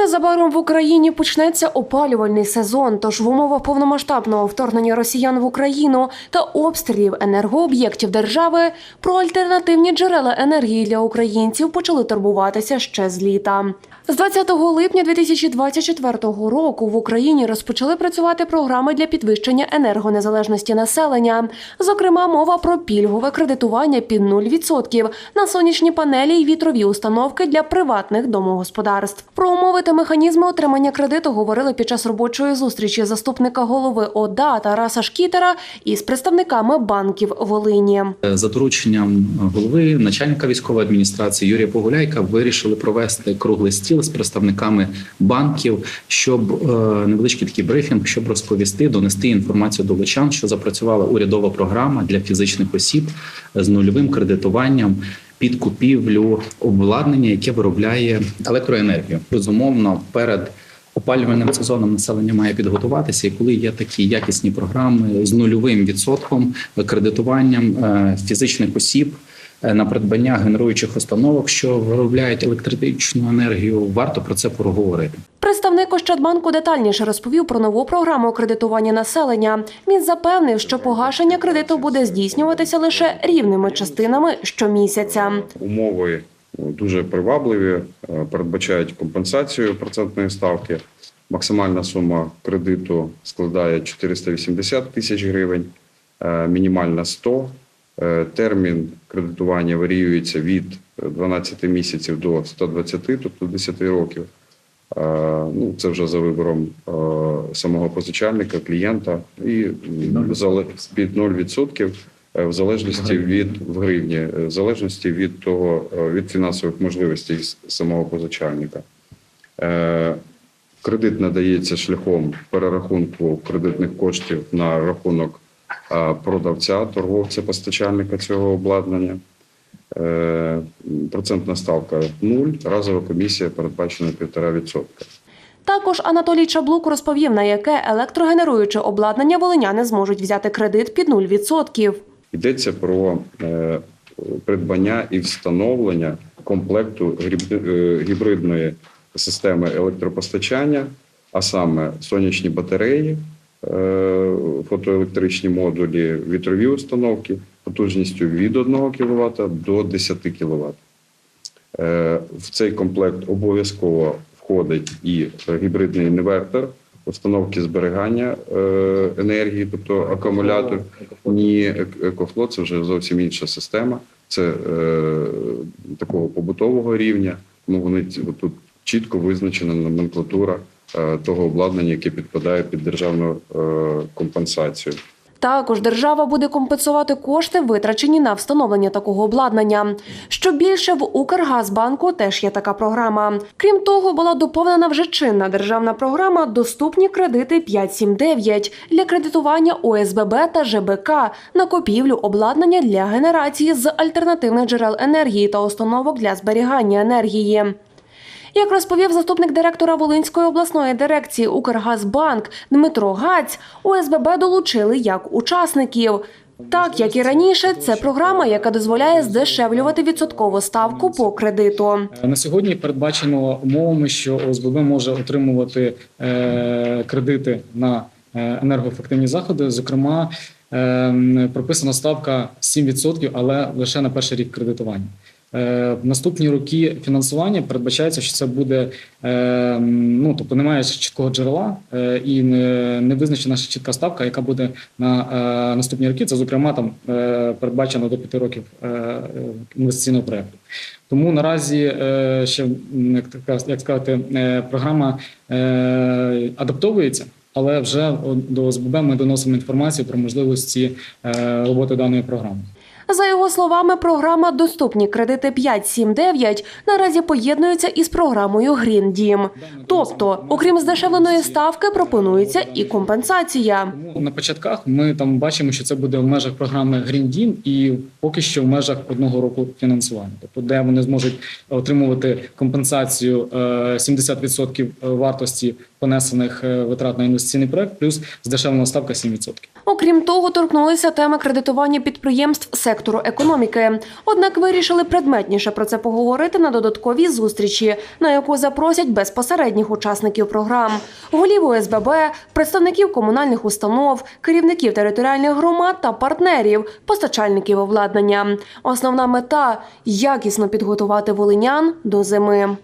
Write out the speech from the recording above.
Незабаром в Україні почнеться опалювальний сезон. Тож в умовах повномасштабного вторгнення росіян в Україну та обстрілів енергооб'єктів держави про альтернативні джерела енергії для українців почали турбуватися ще з літа. З 20 липня 2024 року в Україні розпочали працювати програми для підвищення енергонезалежності населення. Зокрема, мова про пільгове кредитування під 0% на сонячні панелі і вітрові установки для приватних домогосподарств. Про умови та механізми отримання кредиту говорили під час робочої зустрічі заступника голови ОДА Тараса Шкітера із представниками банків Волині. За дорученням голови начальника військової адміністрації Юрія Погуляйка вирішили провести круглий стіл з представниками банків, щоб е, невеличкий такий брифінг, щоб розповісти, донести інформацію до лучан, що запрацювала урядова програма для фізичних осіб з нульовим кредитуванням. Під купівлю обладнання, яке виробляє електроенергію, безумовно, перед опалювальним сезоном населення має підготуватися. І коли є такі якісні програми з нульовим відсотком кредитуванням е, фізичних осіб е, на придбання генеруючих установок, що виробляють електричну енергію, варто про це проговорити. Представник Ощадбанку детальніше розповів про нову програму кредитування населення. Він запевнив, що погашення кредиту буде здійснюватися лише рівними частинами щомісяця. умови дуже привабливі, е, передбачають компенсацію процентної ставки. Максимальна сума кредиту складає 480 тисяч гривень, е, мінімальна 100. Е, Термін кредитування варіюється від 12 місяців до 120, тобто 10 років. Е, Ну, це вже за вибором е, самого позичальника, клієнта і під 0% е, в залежності від в гривні, в залежності від того від фінансових можливостей самого позичальника. Кредит надається шляхом перерахунку кредитних коштів на рахунок продавця, торговця, постачальника цього обладнання. Процентна ставка 0, разова комісія передбачена 1,5%. Також Анатолій Чаблук розповів, на яке електрогенеруюче обладнання волиняни зможуть взяти кредит під 0%. Йдеться про е, придбання і встановлення комплекту е, гібридної системи електропостачання, а саме сонячні батареї, е, фотоелектричні модулі, вітрові установки потужністю від 1 кВт до 10 кВт. Е, В цей комплект обов'язково входить і гібридний інвертор, установки зберігання е, енергії, тобто акумулятор. Ні, ек- екофло це вже зовсім інша система. Це е, такого побутового рівня. Тому вони ці- тут чітко визначена номенклатура того обладнання, яке підпадає під державну компенсацію. Також держава буде компенсувати кошти, витрачені на встановлення такого обладнання. Що більше в Укргазбанку теж є така програма. Крім того, була доповнена вже чинна державна програма Доступні кредити 579 для кредитування ОСББ та ЖБК на купівлю обладнання для генерації з альтернативних джерел енергії та установок для зберігання енергії. Як розповів заступник директора Волинської обласної дирекції Укргазбанк Дмитро Гаць, ОСББ долучили як учасників. Так як і раніше, це програма, яка дозволяє здешевлювати відсоткову ставку по кредиту. На сьогодні передбачено умовами, що ОСББ може отримувати е, кредити на е, енергоефективні заходи. Зокрема, е, прописана ставка 7%, але лише на перший рік кредитування. Е, В наступні роки фінансування передбачається, що це буде е, ну тобто немає чіткого джерела е, і не, визначена ще чітка ставка, яка буде на наступні роки. Це зокрема там передбачено до 5 років інвестиційного проекту. Тому наразі ще як сказати, програма адаптовується. Але вже до ОСББ ми доносимо інформацію про можливості роботи даної програми. За його словами, програма Доступні кредити 579 наразі поєднується із програмою Green Дім. Тобто, окрім здешевленої ставки, пропонується і компенсація. На початках ми там бачимо, що це буде в межах програми Green Deal і поки що в межах одного року фінансування, тобто де вони зможуть отримувати компенсацію е, 70% вартості понесених е, витрат на інвестиційний проект, плюс здешевлена ставка 7%. Окрім того, торкнулися теми кредитування підприємств сектору економіки. Однак вирішили предметніше про це поговорити на додатковій зустрічі, на яку запросять безпосередніх учасників програм, голів ОСББ, представників комунальних установ, керівників територіальних громад та партнерів, постачальників обладнання. Основна мета якісно підготувати волинян до зими.